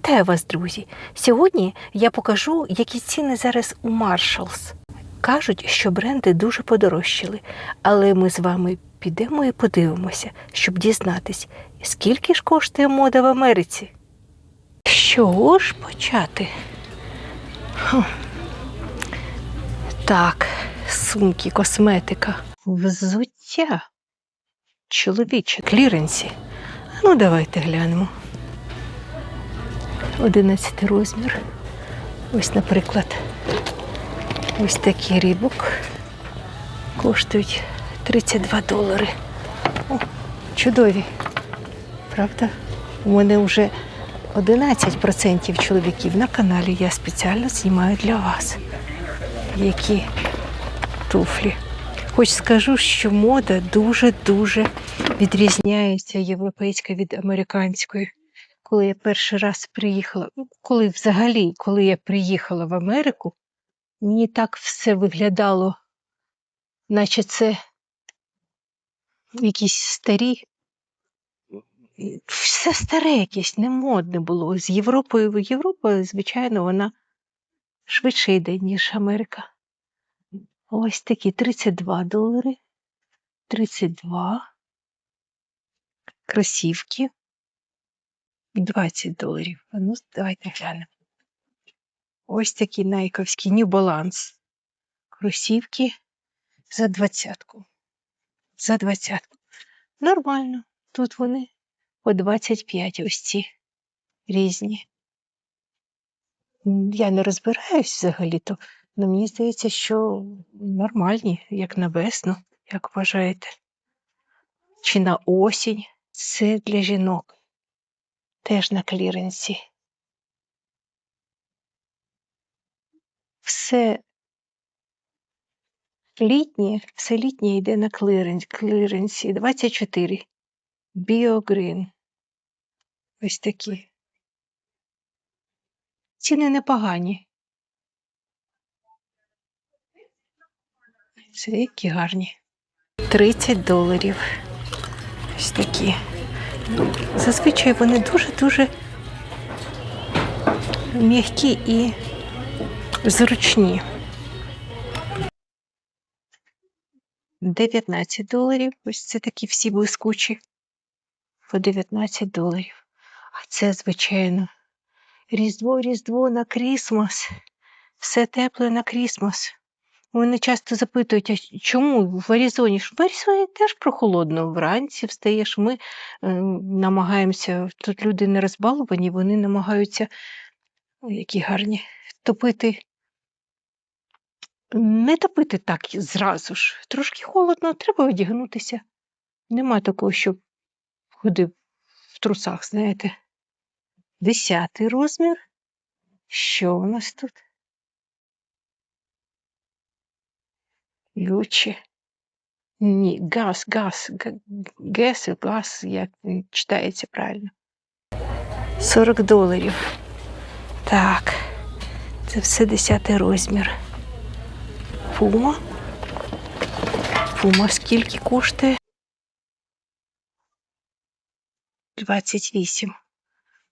Вітаю вас, друзі! Сьогодні я покажу, які ціни зараз у Marshalls. Кажуть, що бренди дуже подорожчали, але ми з вами підемо і подивимося, щоб дізнатись, скільки ж коштує мода в Америці. З чого ж почати? Хм. Так, сумки, косметика, взуття. Чоловіче, кліренсі. Ну, давайте глянемо. 11 розмір. Ось, наприклад, ось такий рібок коштують 32 долари. О, чудові. Правда? У мене вже 11% чоловіків на каналі. Я спеціально знімаю для вас. Які туфлі. Хоч скажу, що мода дуже-дуже відрізняється європейська від американської коли я перший раз приїхала, ну, коли взагалі, коли я приїхала в Америку, мені так все виглядало, наче це якісь старі, все старе якесь, не модне було. З Європою Європа, звичайно, вона швидше йде, ніж Америка. Ось такі 32 долари. 32. Кросівки. 20 доларів. Ну, давайте глянемо. Ось такі найковські New Balance. Кросівки за двадцятку. За двадцятку. Нормально. Тут вони по 25 ось ці різні. Я не розбираюсь взагалі-то, але мені здається, що нормальні, як на весну, як вважаєте. Чи на осінь. Це для жінок теж на кліренсі. Все літнє, все літнє йде на клірен- кліренсі. 24. Біогрін. Ось такі. Ціни непогані. Це які гарні. 30 доларів. Ось такі. Зазвичай вони дуже-дуже м'які і зручні. 19 доларів. Ось це такі всі блискучі. По 19 доларів. А це, звичайно, Різдво, Різдво на Крісмас. Все тепле на Крісмас. Вони часто запитують, а чому в Аризоні? ж В Аризоні теж прохолодно. Вранці встаєш, ми е, намагаємося, тут люди не розбаловані, вони намагаються, ой, які гарні, топити. Не топити так зразу ж. Трошки холодно, треба одягнутися. Нема такого, щоб ходив в трусах, знаєте. Десятий розмір. Що у нас тут? Гуччі. Ні, газ, газ, гес, газ, як він читається правильно. 40 доларів. Так, це все 10 розмір. Пума. Пума скільки коштує? 28.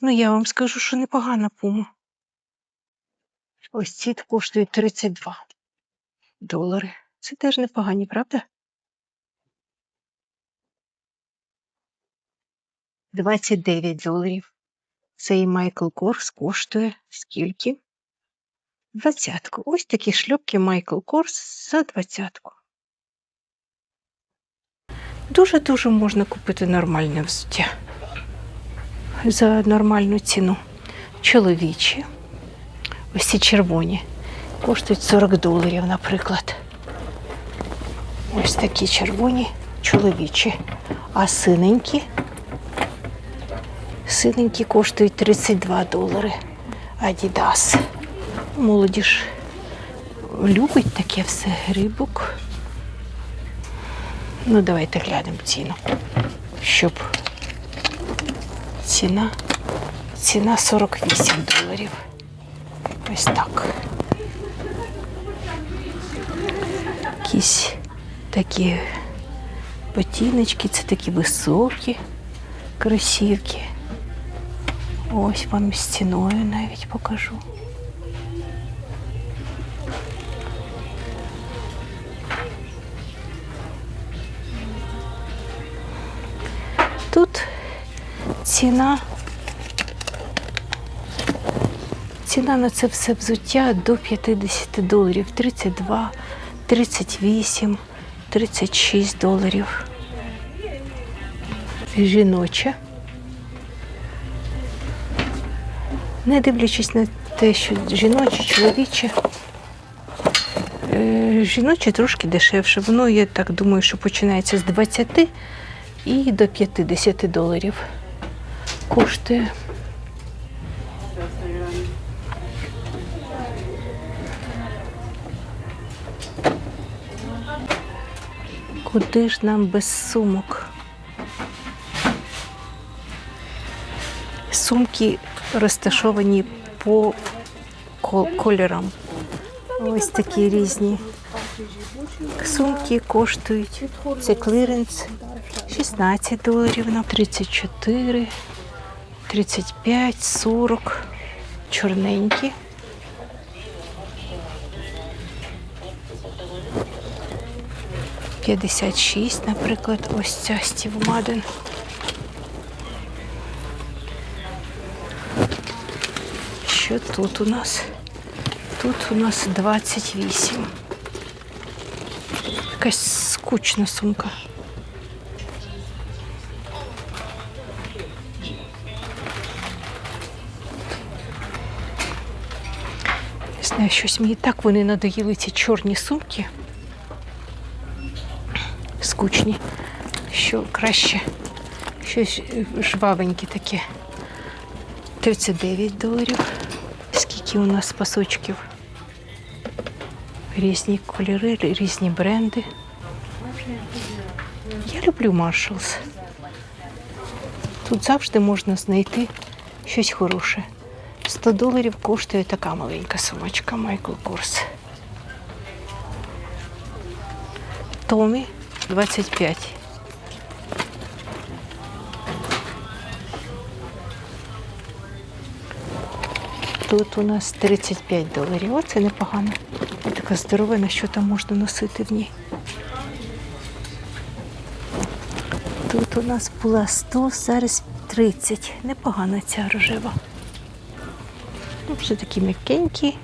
Ну, я вам скажу, що непогана пума. Ось ці коштують 32 долари. Це теж непогані, правда? 29 доларів. Цей Майкл Корс коштує скільки? Двадцятку. Ось такі шльопки Майкл Корс за двадцятку. Дуже-дуже можна купити нормальне взуття. За нормальну ціну. Чоловічі. Ось ці червоні. Коштують 40 доларів, наприклад. Ось такі червоні чоловічі. А синенькі. Синенькі коштують 32 долари. Адідас. Молодіж любить таке все грибок. Ну, давайте глянемо ціну. Щоб ціна. Ціна 48 доларів. Ось так. Якісь такі ботиночки, це такі високі кросівки. Ось вам з ціною навіть покажу. Тут ціна. Ціна на це все взуття до 50 доларів. 32, 38, 36 доларів. Жіноча. Не дивлячись на те, що жіноче, чоловіче. Жіноче трошки дешевше. Воно, я так думаю, що починається з 20 і до 50 доларів. Коштує. Куди ж нам без сумок? Сумки розташовані по кольорам. Ось такі різні. Сумки коштують. Це кліренс 16 доларів на 34, 35, 40. Чорненькі. П'ятдесят шість, наприклад, ось ця Стів Маден. Що тут у нас? Тут у нас 28. Якась скучна сумка. Не знаю, щось мені так вони надоїли ці чорні сумки. Скучні, що краще щось жвавеньке таке. 39 доларів. Скільки у нас пасочків? Різні кольори, різні бренди. Я люблю Marshalls. Тут завжди можна знайти щось хороше. 100 доларів коштує така маленька сумочка Michael Kors. Томі 25. Тут у нас 35 доларів. Оце непогано. Така здоровена, що там можна носити в ній. Тут у нас була 100, зараз 30. Непогана ця рожева. Ну, вже такі м'якенькі.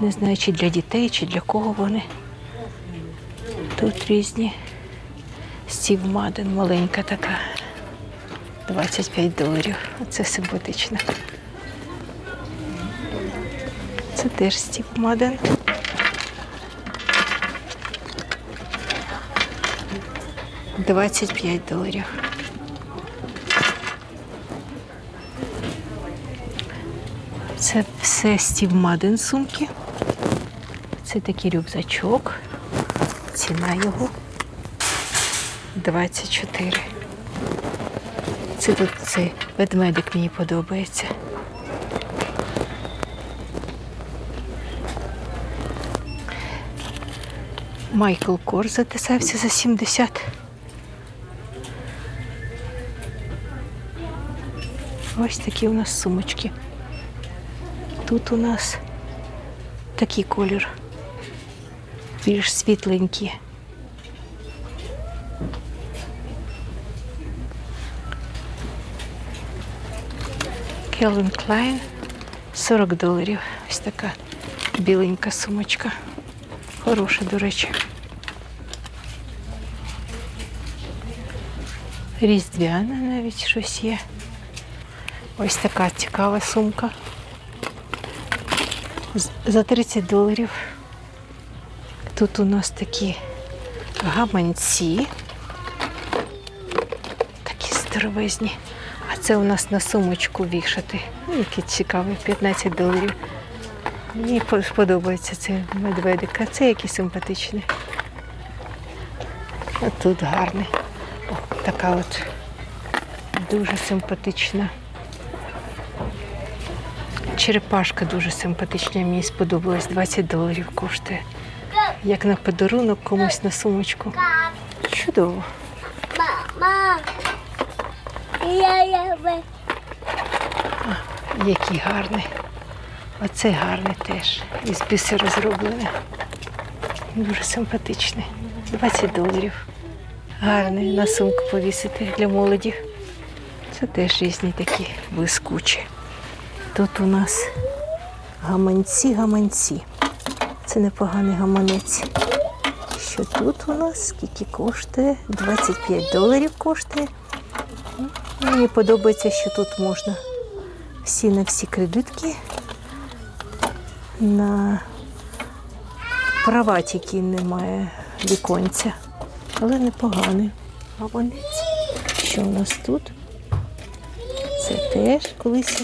Не знаю, чи для дітей, чи для кого вони. Тут різні. Стів Маден, маленька така. 25 доларів. Оце симпатично. Це теж Стів Маден. Двадцять п'ять доларів. Це все Стів Маден сумки. Це такий рюкзачок. Ціна його 24. Це тут цей ведмедик мені подобається. Майкл Кор затисався за 70. Ось такі у нас сумочки. Тут у нас такий колір. Більш світленький. Calvin Klein 40 доларів. Ось така біленька сумочка. Хороша, до речі. Різдвяна навіть щось є. Ось така цікава сумка. За 30 доларів. Тут у нас такі гаманці. Такі здоровезні. А це у нас на сумочку вішати. Ну, Який цікавий, 15 доларів. Мені по- подобається цей медведик, а це який симпатичний. А тут гарний. О, така от дуже симпатична. Черепашка дуже симпатична, мені сподобалась. 20 доларів коштує. Як на подарунок комусь на сумочку. Чудово. Який гарний. Оце гарний теж. Із бісеру зроблений. Дуже симпатичний. 20 доларів. Гарний на сумку повісити для молоді. Це теж різні такі блискучі. Тут у нас гаманці, гаманці. Це непоганий гаманець. Що тут у нас? Скільки коштує? 25 доларів коштує. Мені подобається, що тут можна всі на всі кредитки. На права тільки немає віконця. Але непоганий гаманець. Що у нас тут? Це теж колись,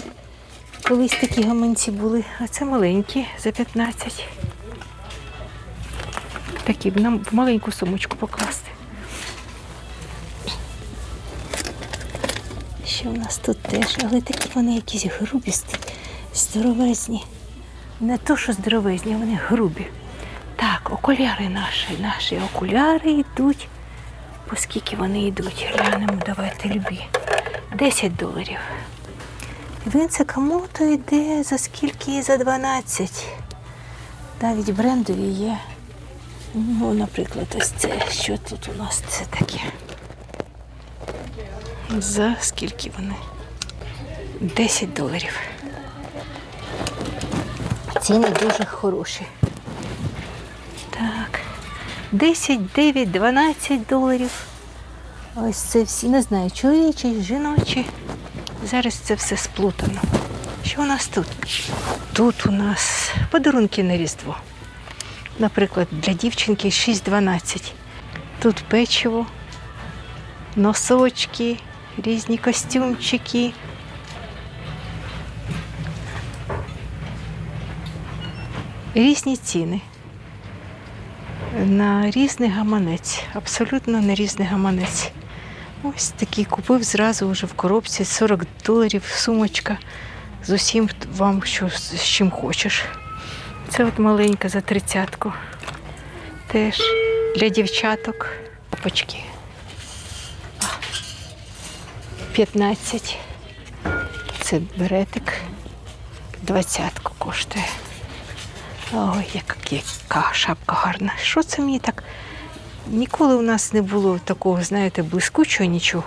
колись такі гаманці були, а це маленькі за 15. Такі б нам в маленьку сумочку покласти. Що в нас тут теж, але такі вони якісь грубісті, здоровезні. Не то, що здоровезні, вони грубі. Так, окуляри наші, наші окуляри йдуть. По скільки вони йдуть? Глянемо, давайте любі. 10 доларів. Він це кому-то йде за скільки? За 12. Навіть брендові є. Ну, наприклад, ось це. Що тут у нас це таке? За скільки вони? 10 доларів. Ціни дуже хороші. Так. 10, 9, 12 доларів. Ось це всі, не знаю, чоловічі, жіночі. Зараз це все сплутано. Що у нас тут? Тут у нас подарунки на Різдво. Наприклад, для дівчинки 6-12. Тут печиво, носочки, різні костюмчики. Різні ціни. На різний гаманець, абсолютно на різний гаманець. Ось такий купив зразу вже в коробці 40 доларів сумочка з усім вам, що з чим хочеш. Це от маленька за тридцятку. Теж для дівчаток. Папочки. 15. Це беретик. Двадцятку коштує. Ой, як, яка шапка гарна. Що це мені так? Ніколи у нас не було такого, знаєте, блискучого нічого.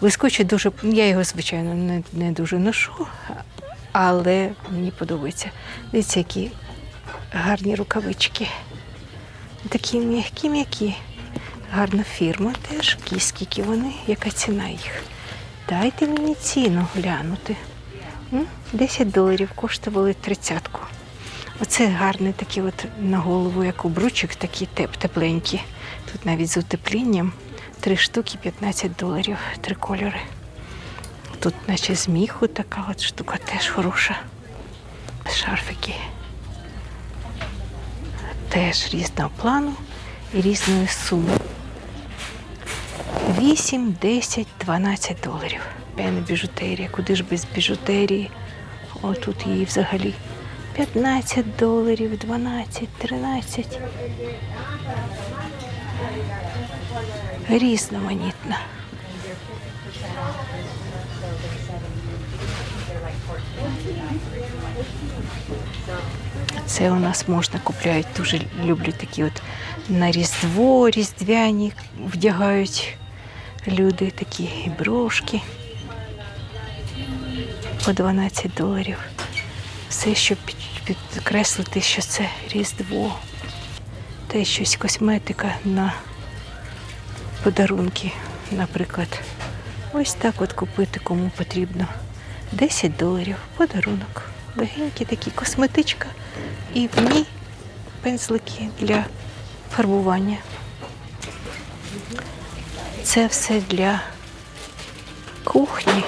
Блискуче дуже, я його, звичайно, не, не дуже ношу, але мені подобається. Дивіться, які гарні рукавички. Такі м'які-м'які. Гарна фірма теж. Скільки вони, яка ціна їх. Дайте мені ціну глянути. М? 10 доларів коштували тридцятку. Оце гарний такий от на голову, як обручик, такі теп, тепленькі. Тут навіть з утеплінням. Три штуки 15 доларів, три кольори. Тут, наче з міху, така от штука теж хороша. Шарфики. Теж різного плану і різної суми. 8, 10, 12 доларів. П'яна біжутерія. Куди ж без біжутерії? О, тут її взагалі 15 доларів, 12, 13. Різноманітна. Це у нас можна купляють, дуже люблю такі от на Різдво, різдвяні вдягають люди такі і брошки по 12 доларів. Все, щоб підкреслити, що це Різдво. Та й щось косметика на подарунки, наприклад. Ось так от купити кому потрібно. 10 доларів подарунок. Легенькі такі косметичка і в ній пензлики для фарбування. Це все для кухні.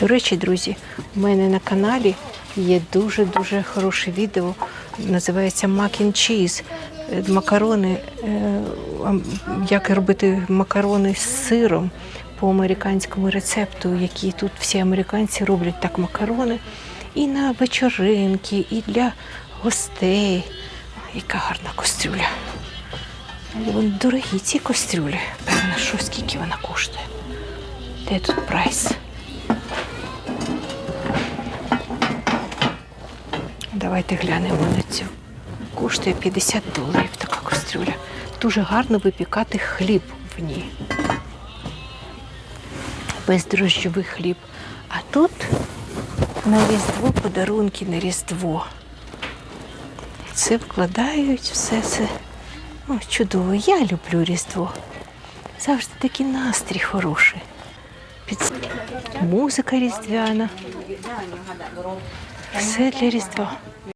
До речі, друзі, у мене на каналі є дуже-дуже хороше відео. Називається Mac and Cheese. Е, Макарони, е, як робити макарони з сиром по американському рецепту, які тут всі американці роблять так макарони. І на вечоринки, і для гостей. Яка гарна кастрюля. Але вони дорогі ці кастрюлі. Певно, що скільки вона коштує. Де тут прайс? Давайте глянемо на цю. Коштує 50 доларів така кастрюля. Дуже гарно випікати хліб в ній. Бездрожджовий хліб. А тут на Різдво подарунки на Різдво. Це вкладають все це. О, чудово. Я люблю Різдво. Завжди такий настрій хороший. Під... Музика різдвяна. Все для Різдва.